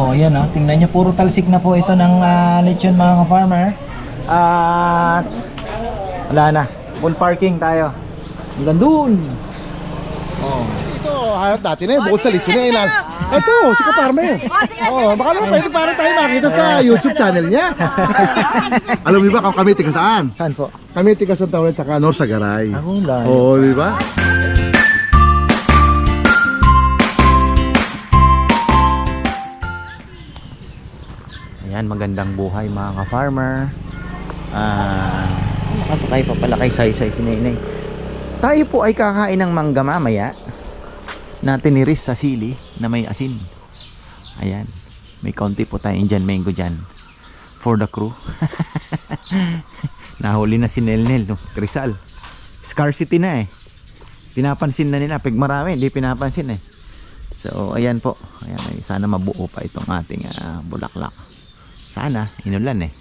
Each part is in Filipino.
Oh, yan oh. Tingnan nyo, puro talsik na po ito ng ah, lechon mga ka-farmer. At wala na. Full parking tayo. Hanggang dun. Oh. Ito, hanap natin eh, bukod sa lechon na ilan. Ito, si Kaparme. Oo, baka naman pwede para tayo makita sa YouTube channel niya. Alam niyo ba kung kami tiga saan? Saan po? Kami tiga Santa Maria tsaka Norsagaray. Ako lang. Oo, di ba? Ayan, magandang buhay mga ka-farmer. Ah, makasakay pa pala kay Saysay si Nenay. Tayo po ay kakain ng mangga mamaya na tiniris sa sili na may asin. Ayan. May konti po tayong dyan, mango dyan. For the crew. Nahuli na si Nelnel, no? Rizal. Scarcity na eh. Pinapansin na nila. Pag marami, hindi pinapansin eh. So, ayan po. Ayan, ay, sana mabuo pa itong ating ah, bulaklak. Sana, inulan eh.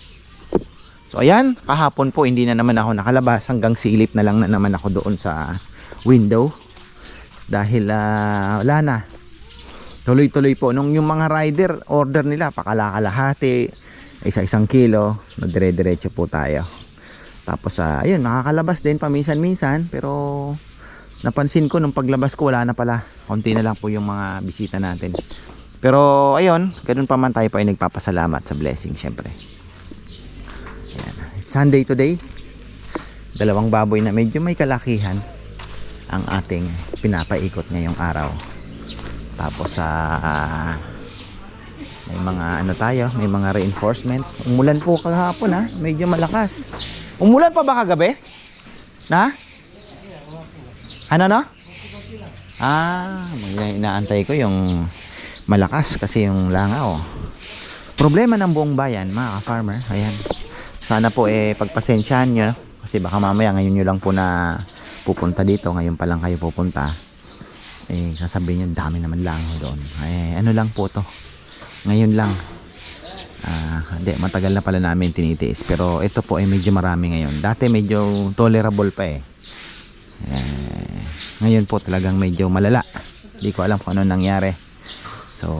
So, ayan. Kahapon po, hindi na naman ako nakalabas. Hanggang silip na lang na naman ako doon sa window. Dahil, ah, wala na. Tuloy-tuloy po. Nung yung mga rider, order nila, pakalakalahati, isa isang kilo, na dire-diretso po tayo. Tapos, ah, ayun, makakalabas din paminsan-minsan, pero napansin ko nung paglabas ko, wala na pala. Konti na lang po yung mga bisita natin. Pero, ayun, ganun pa man tayo pa ay nagpapasalamat sa blessing, syempre. Ayan. It's Sunday today. Dalawang baboy na medyo may kalakihan ang ating pinapaikot ngayong araw. Tapos sa may mga ano tayo, may mga reinforcement. Umulan po kahapon ha, medyo malakas. Umulan pa ba kagabi? Na? Ano no? Ah, inaantay ko yung malakas kasi yung langaw. Problema ng buong bayan, mga ka-farmer. Ayan. Sana po eh pagpasensyahan nyo. Kasi baka mamaya ngayon nyo lang po na pupunta dito, ngayon pa lang kayo pupunta. Eh sasabihin niyo dami naman lang doon. Eh ano lang po to? Ngayon lang. Ah hindi. Matagal na pala namin tinitiis. Pero ito po ay medyo marami ngayon. Dati medyo tolerable pa eh, eh ngayon po talagang medyo malala. Hindi ko alam kung ano nangyari so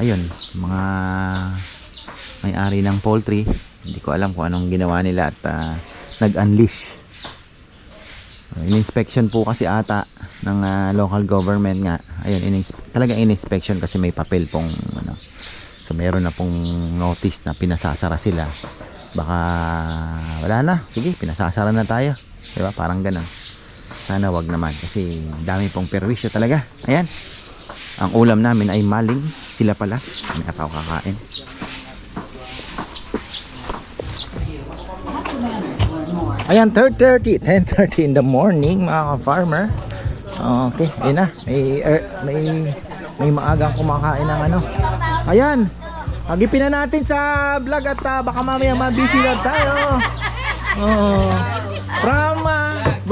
ayun mga may-ari ng poultry hindi ko alam kung anong ginawa nila at ah, nag-unleash Uh, in-inspection po kasi ata ng ah, local government nga. Ayun, in talagang in-inspection kasi may papel pong ano. So meron na pong notice na pinasasara sila. Baka wala na. Sige, pinasasara na tayo. 'Di ba? Parang ganun. Sana wag naman kasi dami pong perwisyo talaga. Ayan. Ang ulam namin ay maling. Sila pala. Pa ako kakain. Ayan, 3.30, 10.30 in the morning mga ka-farmer. Okay, ayun na. May, er, may, may maagang kumakain ng ano. Ayan, agipin na natin sa vlog at ah, baka mamaya mabisi na tayo. Oh, from ah,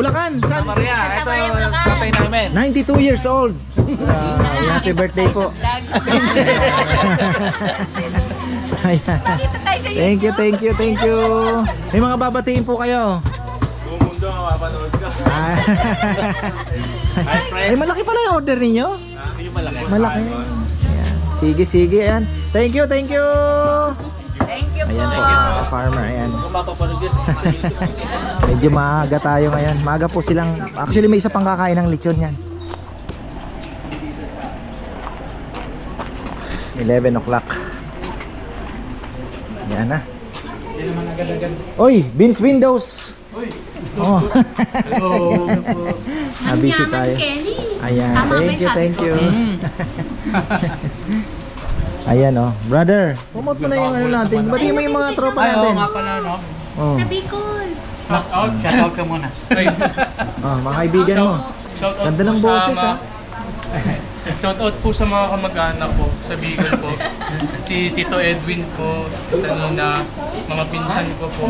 Bulacan, San Maria, ito yung kapay namin. 92 years old. Ah, happy birthday po. Ayan. Thank you, thank you, thank you. May mga babatiin po kayo. Buong mundo mapapanood ka. Ah. Hi, Ay, friend. malaki pala yung order ninyo. Ah, yung malaki. Malaki. Ayan. Sige, sige. Ayan. Thank you, thank you. Ayan po, mga farmer. Ayan. Medyo maaga tayo ngayon. Maaga po silang, actually may isa pang kakain ng lechon yan. 11 o'clock. Yan na. Oy, Beans Windows. Oh. Hello. Nabisi tayo. Ayan, thank you, thank you. Ayan oh, brother. Promote mo na yung ano natin. Bati mo yung mga tropa Ay, oo natin. nga pala, no? Oh. Sa Bicol. Shout out, shout out ka muna. Ay, Oh, mga kaibigan mo. Shout out Ganda po ng sa boses mga- ah. Shout out po sa mga kamag-anak ko sa Bicol po. si Tito Edwin po, kanina, mga pinsan ko po.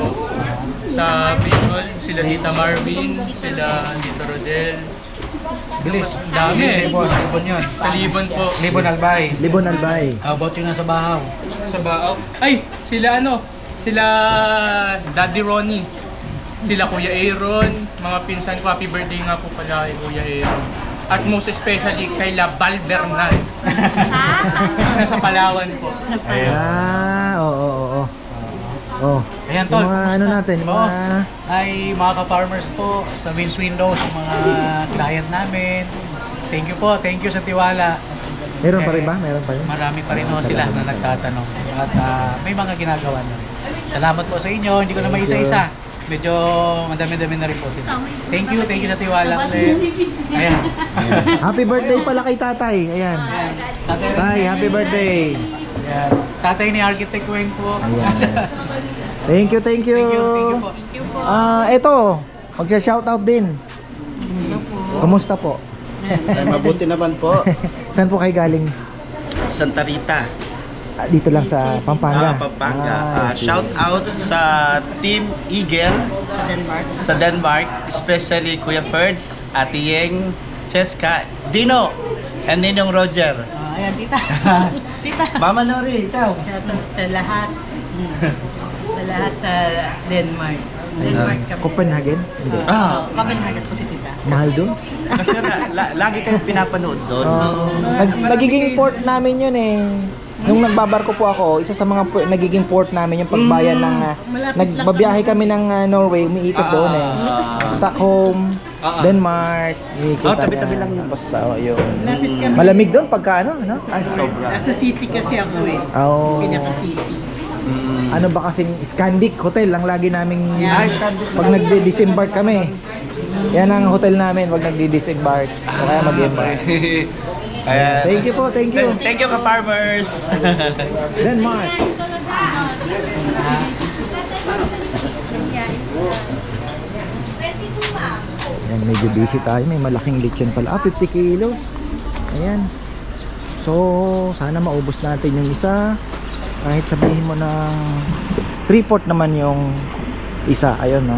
Sa Bicol, sila Tita Marvin, sila Tito Rodel. Bilis. Dami eh. Libon, libon yun. Sa Libon po, Libon Albay. Libon Albay. How about yung nasa bahaw? sa Baaw. Ay, sila ano, sila Daddy Ronnie. Sila Kuya Aaron, mga pinsan ko. Happy birthday nga po pala kay Kuya Aaron. At most especially kay La Val Bernal. Nasa Palawan po. Ah, oo, oo, oo. Oh. Ayan, Yung tol. mga ano natin, yung mga... Ay, mga ka-farmers po sa Vince Windows, mga client namin. Thank you po, thank you sa tiwala. Meron pa rin ba? Meron pa rin? Marami pa rin ho sila na nagtatanong. At ah, may mga ginagawa na rin. Salamat po sa inyo, hindi ko na maisa-isa. Medyo madami-dami na rin po sila. Thank you, thank you sa tiwala ulit. Ayan. Happy birthday pala kay tatay. Ayan. Tatay, Tay, happy birthday. Tatay ni Architect Weng po. Ayan. Thank you, thank you. Thank you, thank you po. Ah, eto. Magsha-shoutout din. Kumusta po? Ay, mabuti naman po. Saan po kayo galing? Santa Rita, Ah, dito lang sa Pampanga. ah, Pampanga. Ah, Ah, I see. shout out sa Team Eagle Sa Denmark. sa Denmark, especially Kuya Ferds, Ate Yeng, Cheska, Dino, and Ninong Roger. Ah, ayan, tita. tita. Mama Nori, ikaw. Sa lahat. Sa lahat sa Denmark. Denmark kami. Copenhagen? Hindi. Ah, Copenhagen po si tita. Mahal doon? kasi na, la- lagi kayong pinapanood doon. Nag, nagiging port namin yun eh. Nung nagbabarko po ako, isa sa mga po- nagiging port namin yung pagbayan ng... ah, nagbabiyahe kami ng ah, Norway, umiikot doon eh. Stockholm, Ah, ah. Denmark, Oh, tabi-tabi lang yun. Tapos, ah, yun. Malamig doon pagka ano, no? Ay, Sobra. Nasa city kasi ako eh. Oh, Pinaka-city. ano ba kasing Scandic Hotel ang lagi naming Ah, Scandic. pag nagde-disembark kami. Yan ang hotel namin pag nagde-disembark. O kaya mag-embark. Kaya, Thank you po, thank you. Thank you ka-farmers. Denmark. Ayan, medyo busy tayo. May malaking lechon pala. Ah, 50 kilos. Ayan. So, sana maubos natin yung isa. Kahit sabihin mo ng 3-port naman yung isa. Ayun, no.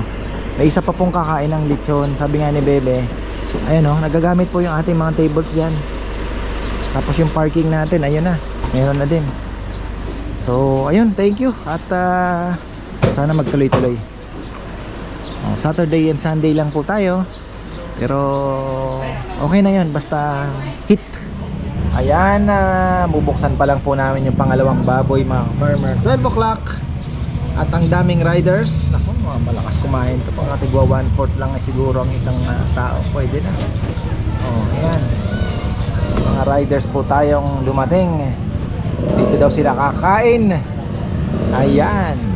May isa pa pong kakain ng lechon. Sabi nga ni Bebe, ayun, no. Nagagamit po yung ating mga tables dyan. Tapos yung parking natin, ayun na. Meron na din. So, ayun, thank you. At ah, sana magtuloy-tuloy. Oh, Saturday and Sunday lang po tayo. Pero okay na 'yon basta hit. Ayan na, bubuksan pa lang po namin yung pangalawang baboy mga farmer. 12 o'clock. At ang daming riders. Naku, malakas kumain to. Pang tigwa 1/4 lang ay siguro ang isang ah, tao. Pwede na. Oh, ayan. Mga riders po tayong dumating. Dito daw sila kakain. Ayan.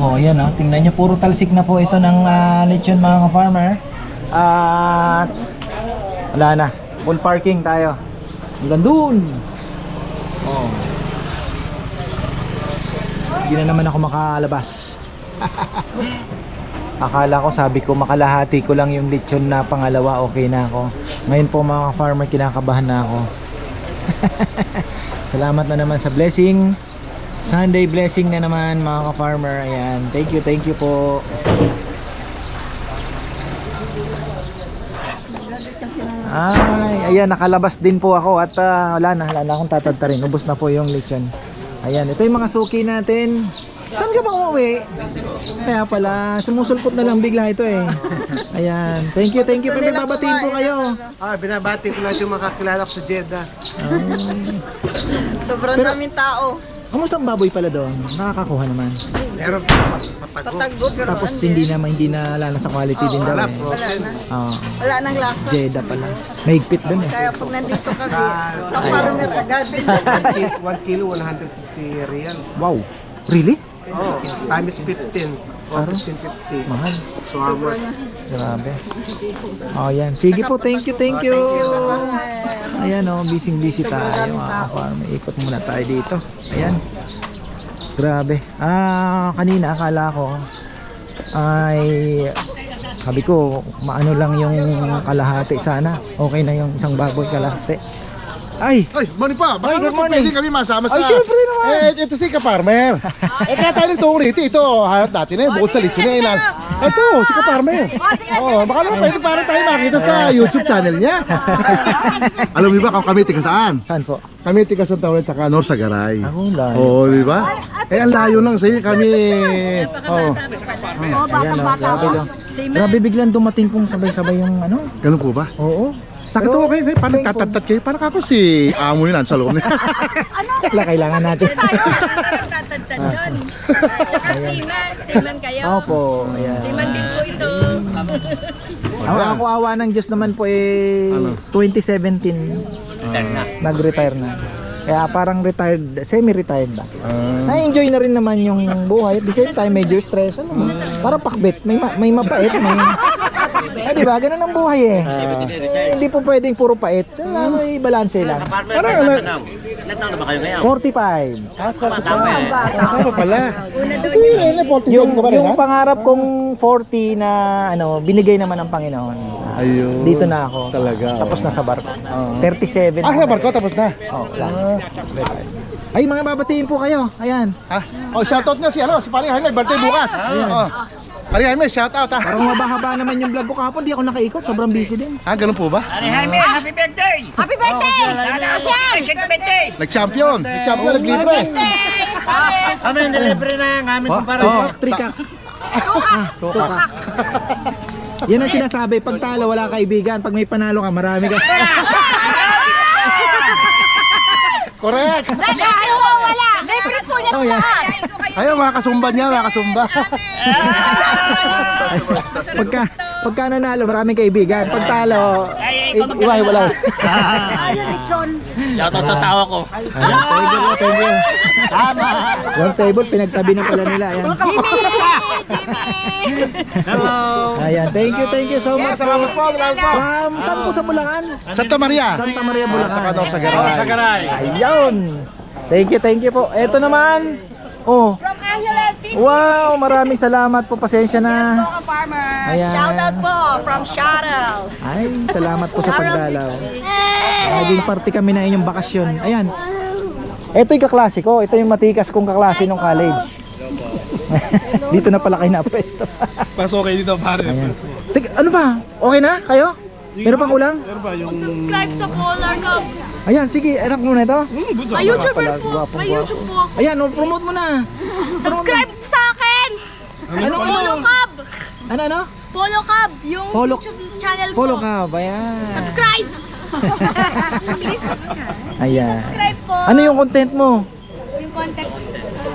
Oh, yan oh. Tingnan nyo, puro talsik na po ito ng ah, lechon mga ka-farmer. At wala na. Full parking tayo. Hanggang dun. Oh. Hindi na naman ako makalabas. Akala ko sabi ko makalahati ko lang yung lechon na pangalawa okay na ako. Ngayon po mga farmer kinakabahan na ako. Salamat na naman sa blessing. Sunday blessing na naman mga ka-farmer. Ayan. Thank you, thank you po. Ay, ayan, nakalabas din po ako at ah, wala na, wala na akong tatadtarin. Ubus na po yung lechon. Ayan, ito yung mga suki natin. Saan ka ba umuwi? Kaya pala, sumusulpot na lang bigla ito eh. Ayan, thank you, thank you. Pepe, babatiin po kayo. Ah, binabati ko lahat yung makakilala ko sa Jeddah. Sobrang daming tao. Kamusta ang baboy pala doon? Nakakakuha naman. Meron pa mapagod. Patago pero Tapos hindi na hindi na lala sa quality din daw Wala, eh. Wala na. Oo. Wala nang lasa. Jeddah pala. Mahigpit doon eh. Kaya pag nandito kami, sa farmer agad. 1 kilo, 150 reals. Wow. Really? Oh, times 15. Oh, Araw? 15, 50. Mahal. So how much? Grabe. Oh, yan. Sige po, thank you, thank you. Ayan oh, busy busy tayo mga farm. Ikot muna tayo dito. Ayan. Grabe. Ah, kanina akala ko ay sabi ko maano lang yung kalahati sana. Okay na yung isang baboy kalahati. Ay, Ay, morning pa. Baka Ay, good naman morning. Pwede kami masama sa... Ay, syempre naman. Eh, ito si Ka-Farmer. eh, kaya tayo nagtungo rito. Ito, hanap natin eh. Bukod sa lechon eh. ilan- Ito, si Ka-Farmer. Oo, baka naman pwede para tayo makita sa YouTube channel niya. Alam niyo ba kung kami tiga saan? saan po? Kami tiga Santa Maria tsaka Norsagaray. Ako lang. Oo, di ba? Eh, ang layo lang sa'yo. Kami... Oo. Ayan, oh, grabe lang. Grabe biglang dumating pong sabay-sabay yung ano. Ganun po ba? Oo. Nakatawa kayo, eh, parang tatat kayo. Parang ako si amo yun sa loob niya. Wala, kailangan natin. Tatatad doon. Tsaka seaman. Seaman kayo. Opo. Ayan. Seaman din po ito. Ako, ako awa ng Diyos naman po eh 2017 nag-retire na. Kaya parang retired, semi-retired ba. Na-enjoy na rin naman yung buhay. At the same time, medyo stress. Ano mo? Parang pakbet. May, ma- may mapait. May... Eh, di ba? Ganun ang buhay eh. Eh, Hindi po pwedeng puro pait. Ano, i-balance lang. Parang ano? 45. Ah, 45. Ano pala? Yun, eh, 47 Yung, ka rin, yung pangarap kong 40 na ano, binigay naman ng Panginoon. Ayun. Dito na ako. Talaga, Tapos oh. na sa barko. 37. Ah, sa barko, tapos na. Oh, lang. Ay, mga babatiin po kayo. Ayan. Ha? Oh, shoutout nyo si ano, si Pari Jaime, birthday bukas. Oh. Pari Jaime, shoutout ha. Parang mabahaba naman yung vlog ko kahapon. Di ako nakaikot. Sobrang busy din. Ah, ganun po ba? Happy birthday! Nag-champion. Nag-champion, nag-libre. Kami, nilibre na yung aming kumpara. Oh, Trika. Ah, tukak. Yan ang sinasabi. Pag talo, wala kaibigan. Pag may panalo ka, marami ka. Correct. Ayaw ko wala! Libre po niya Oh, yeah. lahat! Ayun, mga kasumba niya, mga kasumba. Pagka, pagka nanalo, maraming kaibigan. Pag talo, iwahe wala. Ayaw lechon! Shoutout sa asawa ko. You, po, thank you. Tama. Yung table, pinagtabi na pala nila. Ayan. Hello! Ayan, thank you, thank you so much. Salamat po, salamat po. From, saan po sa Bulacan? Santa Maria. Santa Maria, Bulacan. Saka daw sa Garay. Ayun. Thank you, thank you po. Ito naman. Oh, From Angeles City! wow, maraming salamat po. Pasensya na. Mga farmer! Ayan. Shoutout po from Shuttle! Ay, salamat po sa pagdalaw. Naging party kami na inyong bakasyon. Ayan. Ito yung kaklase ko. Ito yung matikas kong kaklase nung college. dito na pala kayo na-pwesto. Pasok kayo dito pare. Tig, ano ba? Okay na? Kayo? Meron pang ulang? Subscribe sa Polar Cup. Ayan, sige. Enak muna ito. May YouTuber pala, po. May. YouTube po ako. Ayan, oh, promote mo na. Subscribe sa akin! Ano, Polo ano? Cub! Ano, ano? Polo Cub! Yung Polo- YouTube channel ko. Follow ka. Ayan. Subscribe! Ayan. Subscribe po! Ano yung content mo? Yung content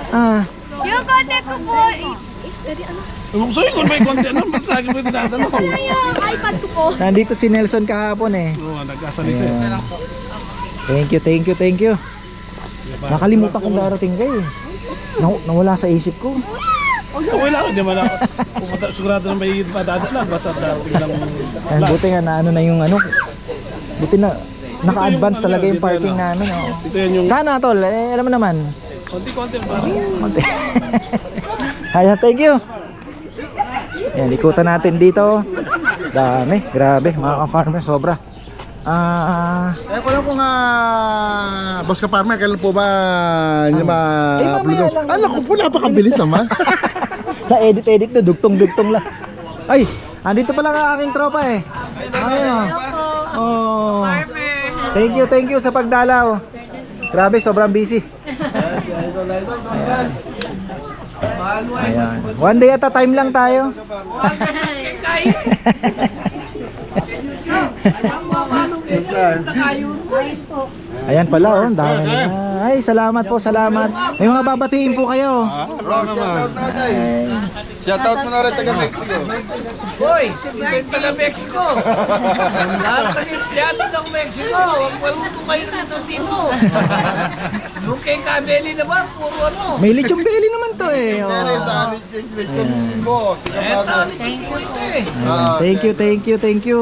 Ah, Yung content ko po, i- i- ano? Kung sa'yo kung may content ano, ba't sa akin mo tinatanong? Ano yung iPad ko po? nandito si Nelson kahapon eh. Oo, nagkasalisa. Ayan. Thank you, thank you, thank you. Nakalimutan kong darating kayo. eh. Naw- nawala sa isip ko. Okay lang, hindi man ako. Sigurado na may padadala. Basta darating lang. Ayan, buti nga na ano na yung ano. Buti na naka-advance talaga yung parking namin. Oh. Ito yan yung Sana tol, eh, alam mo naman. konti-konti pare. Konti. Ayan, thank you. Yan, ikutan natin dito. Dami, grabe, mga ka-farmer, sobra. Ah, Eh, ko lang kung ah, Boss ka Farmer, kailan po ba niya ma Eh, mamaya lang. Ano ko po, napakabilis naman. na-edit-edit to, dugtong-dugtong lang. Ay, andito pala ang aking tropa eh. Ayun. Oh. Thank you, thank you sa pagdalaw. Grabe, sobrang busy. Ayan. Ayan. One day at a time lang tayo. Ayan pala oh, ang dami na. Ay, salamat po, salamat. May mga babatiin po kayo. Oo naman. Shoutout mo na rin taga Mexico. Hoy, yung taga Mexico. Lahat ng empleyado ng Mexico, huwag maluto kayo dito dito. Yung kay Kabeli naman, puro ano. May lechong belly naman to eh. Oh. Boss, si Eh, tali ko ito eh. Ayan. Thank you, thank you, thank you.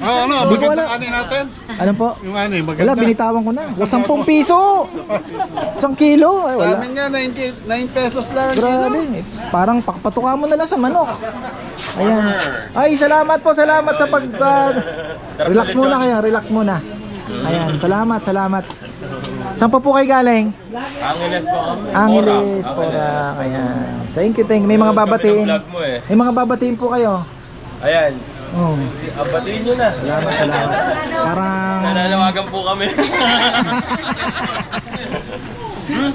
Ah, ano, magandang alam. ani natin. Ano po? Yung ani, Wala, maganda. binitawan ko na. 10 piso. Isang kilo. Ay, Sa wala. amin nga, 90, 9 pesos lang. ang Grabe. kilo. eh. Parang pakpatuka mo na lang sa manok. Ayan. Ay, salamat po, salamat sa pag... ah, relax muna kayo, relax muna. Ayan, salamat, salamat. Saan pa po kayo galing? Angeles po. Angeles, Pora. Ayan. Thank you, thank you. May mga babatiin. mo eh. May mga babatiin po kayo. Ayan. Oh, Abatiin nyo na. salamat, salamat. Parang... Nananawagan po kami.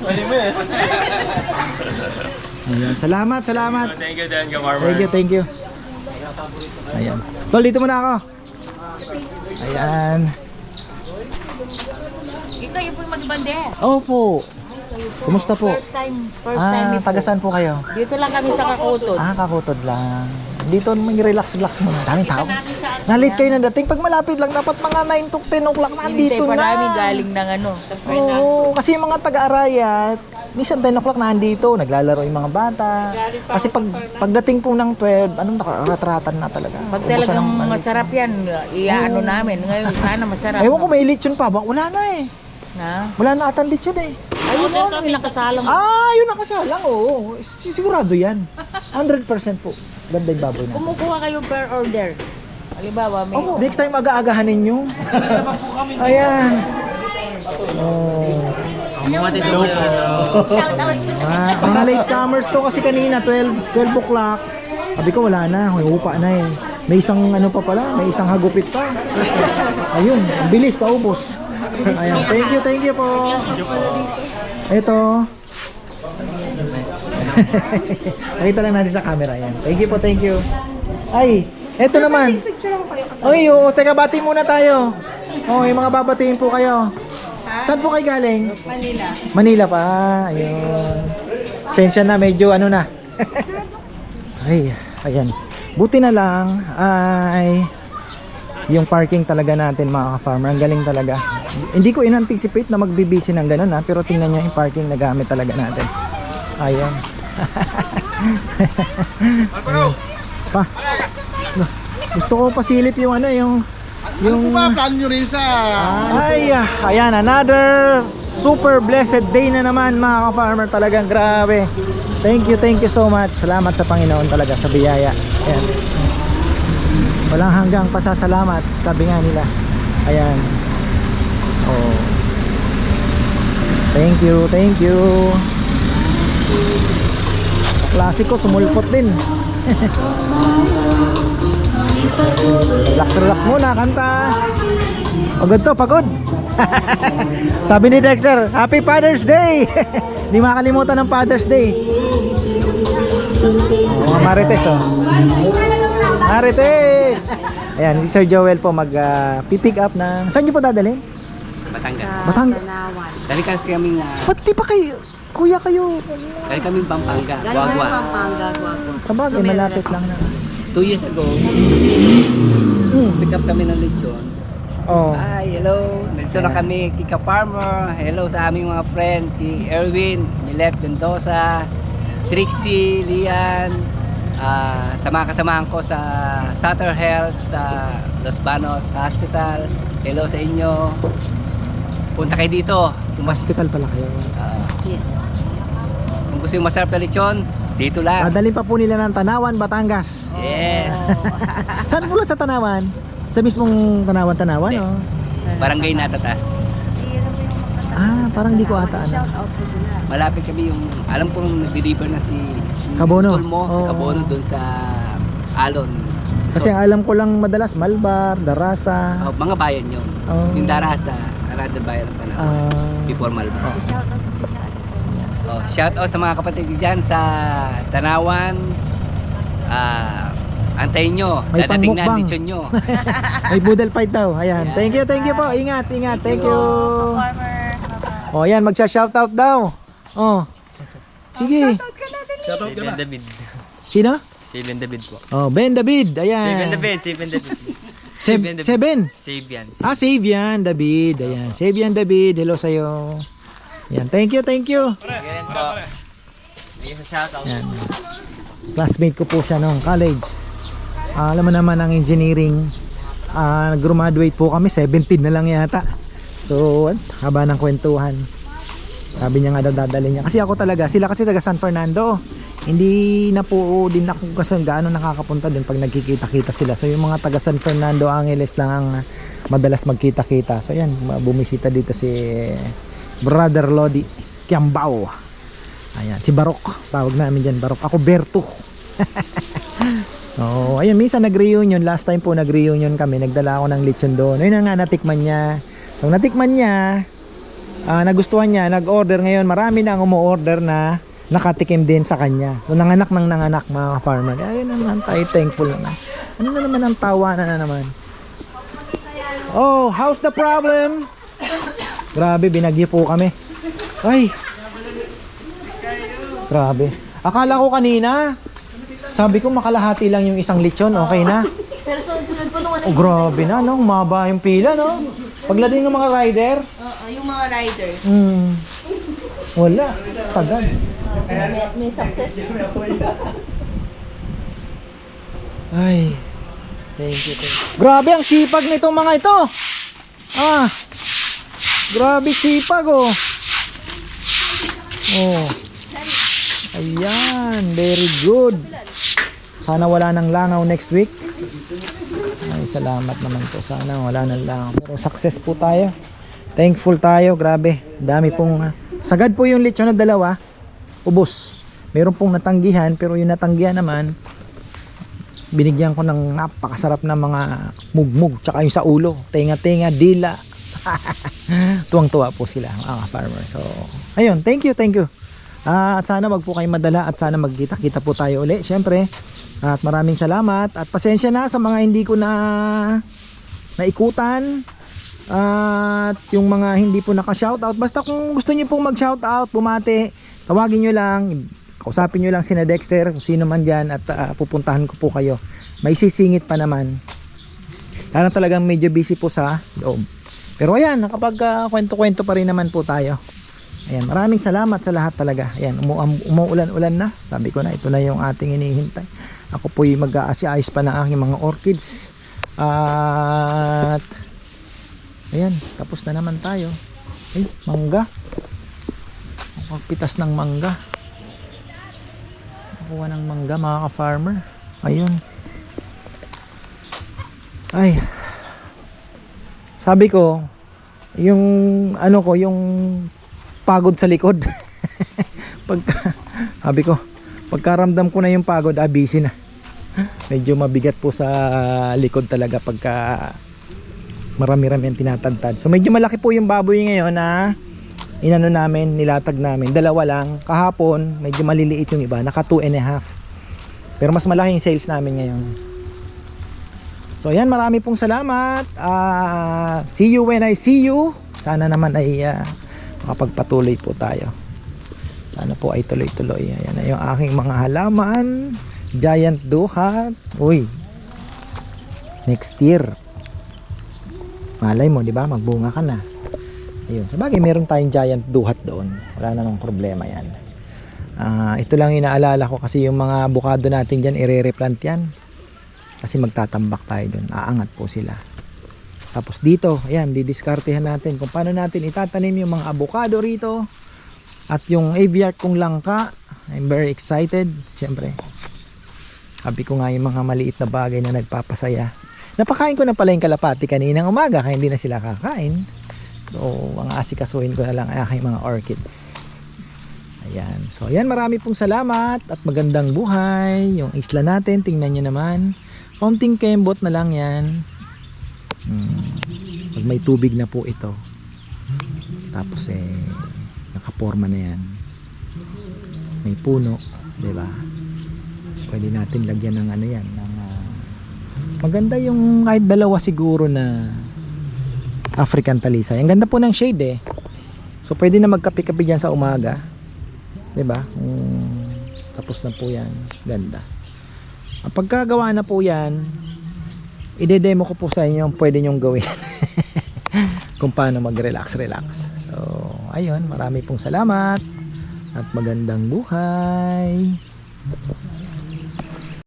Pwede mo eh. Ayan, salamat, salamat. Thank you, Dan Kamarmer. Thank you, thank you. Ayan. Tol, dito muna ako. Ayan. Ito yung po magbande. Opo. Kumusta po? First time, first time Ah, taga saan po kayo? Dito lang kami sa Kakutod. Ah, kakutod lang. Dito mag-relax-relax muna. Daming tao. natin sa ano Nalit kayo na dating. Pag malapit lang, dapat mga 9 to 10 o'clock na andito na. namin galing ng ano, sa natin. Oo, kasi yung mga taga-arayat, minsan 10 o'clock na andito, naglalaro yung mga bata. Kasi pag pagdating po ng 12, anong nakaratratan na talaga. Pag talagang ng- masarap yan, iaano namin. Ngayon, sana masarap. Ewan ko, may lechon pa ba? Wala na eh. Na? Wala na atang lechon eh. Ayun na, kami nakasalang. Ah, yun nakasalang, oo. Si- Sigurado yan. 100% po. Ganda yung baboy na. Kumukuha kayo per order. Halimbawa, may Opo, next time aga-agahan ninyo. Ayan. Oh. Shout out po sa Ah, mga latecomers to kasi kanina 12 12 o'clock. Sabi ko wala na, may upa na eh. May isang ano pa pala, may isang hagupit pa. Ayun, ang bilis naubos. Ayan, thank you, thank you po. Ito. Nakita lang natin sa camera yan. Thank you po, thank you. Ay, eto naman. Oy, oo, teka, bati muna tayo. Oh, yung mga babatiin po kayo. Saan po kayo galing? Manila. Manila pa, ayun. Sensya na, medyo ano na. ay, ayan. Buti na lang ay yung parking talaga natin mga ka-farmer. Ang galing talaga. Hindi ko in-anticipate na magbibisi ng ganun ha, pero tingnan nyo yung parking na gamit talaga natin. Ayan. Pa. Gusto ko pasilip yung ano, yung Ano po ba plan nyo rin sa... ay, ah, ayan, another super blessed day na naman mga ka-farmer. Talagang grabe. Thank you, thank you so much. Salamat sa Panginoon talaga sa biyaya. Ayan. Walang hanggang pasasalamat, sabi nga nila. Ayan. Oh. Thank you, thank you. Klasiko, sumulpot din. relax, relax muna, kanta. Pagod to, pagod. Sabi ni Dexter, Happy Father's Day! Hindi makakalimutan ng Father's Day. Oh, Marites oh. Marites! Ayan, si Sir Joel po mag ah, pipick up ng... Saan niyo po dadalhin? Batangas. Batangas. Dali kasi kami nga, Ba't di pa kayo... Kuya kayo... dali kami Pampanga, Guagua. Pampanga, Guagua. Sa bagay, malapit lang na. Two years ago, Hmm. pick up kami ng lechon. Oh. Hi, hello. Nandito na kami, Kika Farmer. Hello sa aming mga friend, si Erwin, Milet Mendoza, Trixie, Lian, ah, sa mga kasamahan ko sa Sutter Health, ah, Los Banos Hospital. Hello sa inyo. Punta kayo dito. Kung, mas, Hospital pala kayo. ah, Yes. kung gusto yung masarap na lechon, dito lang. Dadalhin pa po nila ng Tanawan, Batangas. Yes. Saan po lang sa Tanawan? Sa mismong Tanawan, Tanawan, oh. Barangay Natatas. Ah, parang di ko ata ano. Shout out po sila. Malapit kami yung, alam kong nag-deliver na si, si Kabono. Tulmo, si Oo. Kabono doon sa Alon. Kasi ang alam ko lang madalas Malbar, Darasa. Oh, mga bayan yun. Oh. Yung Darasa, another bayan ng Tanawan. Ah, before Malbar. Shout out. Oh, shout out sa mga kapatid ko dyan sa Tanawan. Ah, antayin nyo. May Dadating na pangmukbang. lechon nyo. may boodle fight daw. Ayan. Ayan. Thank you, thank you po. Ingat, ingat. Thank you. Farmer. Oh, ayan, magsha-shoutout daw. Oh. Sige. Si Ben David. Sino? Si Ben David po. Oh, Ben David. Ayan. Si Ben David, si Ben David. Seb, David. Seven. Save yan. Ah, Savian David. Ayan. Savian David. Hello sa'yo. Ayan. Thank you, thank you. Sa shoutout. Ayan. Classmate ko po siya nung college. Ah, alam mo naman ang engineering. Ah, graduate po kami 17 na lang yata. So, haba ng kwentuhan. Sabi niya nga daw dadalhin niya. Kasi ako talaga, sila kasi taga San Fernando. hindi na po din ako kasi gaano nakakapunta din pag nagkikita-kita sila. So yung mga taga San Fernando Angeles lang ang madalas magkita-kita. So yan, bumisita dito si Brother Lodi Kiambao. Ayan, si Barok. Tawag namin dyan, Barok. Ako, Berto. Oo, ayun, minsan nag-reunion. Last time po nag-reunion kami. Nagdala ako ng lechon doon. Ayun na nga, natikman niya. Nung natikman niya, ah, nagustuhan niya, nag-order ngayon. Marami na ang umu-order na nakatikim din sa kanya. So, nanganak ng nanganak mga farmer. Ayun na naman tayo, thankful naman. Ano na naman ang tawanan na naman? Oh, how's the problem? Grabe, binagyo po kami. Ay! Grabe. Akala ko kanina, sabi ko makalahati lang yung isang lechon, okay na. Pero sunod-sunod po nung ano. Oh, grabe na, no? Maba yung pila, no? Pagdating ng mga rider, Oo, yung mga rider. hmm, wala, sagad. May, may success. Ay, thank you, thank you. Grabe ang sipag nitong mga ito. Ah, grabe sipag, oh. Oh. Ayan, very good. Sana wala nang langaw next week. Ay, salamat naman po. Sana wala nang langaw. Pero success po tayo. Thankful tayo, grabe. Dami pong ah, sagad po yung lechon na dalawa. Ubos. Meron pong natanggihan, pero yung natanggihan naman, binigyan ko ng napakasarap na mga mugmug tsaka yung sa ulo tenga-tenga dila tuwang-tuwa po sila mga farmer. So ayun thank you thank you. Ah, at sana wag po kayo madala at sana magkita-kita po tayo uli syempre. At maraming salamat. At pasensya na sa mga hindi ko na naikutan. At yung mga hindi po naka-shoutout. Basta kung gusto niyo pong mag-shoutout bumati tawagin niyo lang kausapin nyo lang sina Dexter kung sino man dyan at ah, pupuntahan ko po kayo. May sisingit pa naman. Kaya talagang medyo busy po sa loob pero ayan nakapag ah, kwento-kwento pa rin naman po tayo. Ayan maraming salamat sa lahat talaga. Ayan umu umuulan-ulan na. Sabi ko na ito na yung ating inihintay ako po yung mag-aasya-ayos pa ng aking mga orchids. At ayan tapos na naman tayo. Ay mangga. Magpitas ng mangga. Kuha ng mangga mga ka-farmer. Ayun. Ay sabi ko yung ano ko yung pagod sa likod pagka sabi ko pagkaramdam ko na yung pagod ah busy na medyo mabigat po sa likod talaga pagka marami-rami ang tinatagtad so medyo malaki po yung baboy ngayon na inano namin, nilatag namin. Dalawa lang. Kahapon, medyo maliliit yung iba. Naka 2 and a half. Pero mas malaki yung sales namin ngayon. So yan, marami pong salamat. Ah, see you when I see you. Sana naman ay ah, makapagpatuloy po tayo. Sana po ay tuloy-tuloy. Ayan na yung aking mga halaman. Giant duhat. Uy. Next year. Malay mo, di ba? Magbunga ka na. Ayun. Sa bagay, meron tayong giant duhat doon. Wala namang problema yan. Ah, ito lang inaalala ko kasi yung mga abukado natin dyan, ire-replant yan. Kasi magtatambak tayo doon. Aangat po sila. Tapos dito, ayan, didiskartehan natin kung paano natin itatanim yung mga abukado rito. At yung aviark kong langka, I'm very excited. Siyempre, sabi ko nga yung mga maliit na bagay na nagpapasaya. Napakain ko na pala yung kalapati kaninang umaga kaya hindi na sila kakain. So, ang asikasuhin ko na lang ay aking mga orchids. Ayan. So, ayan. Marami pong salamat at magandang buhay. Yung isla natin, tingnan nyo naman. Kaunting kembot na lang yan. Hmm. Pag may tubig na po ito. Tapos eh, nakaporma na yan. May puno. 'di ba? Pwede natin lagyan ng ano yan. Ng, ah, maganda yung kahit dalawa siguro na African talisay. Ang ganda po ng shade eh. So pwede na magkape-kape diyan sa umaga. 'Di ba? Mm, tapos na po 'yan. Ganda. Pagkagawa na po 'yan, ide-demo ko po sa inyo ang pwede nyong gawin. Kung paano mag-relax, relax. So, ayun, marami pong salamat at magandang buhay.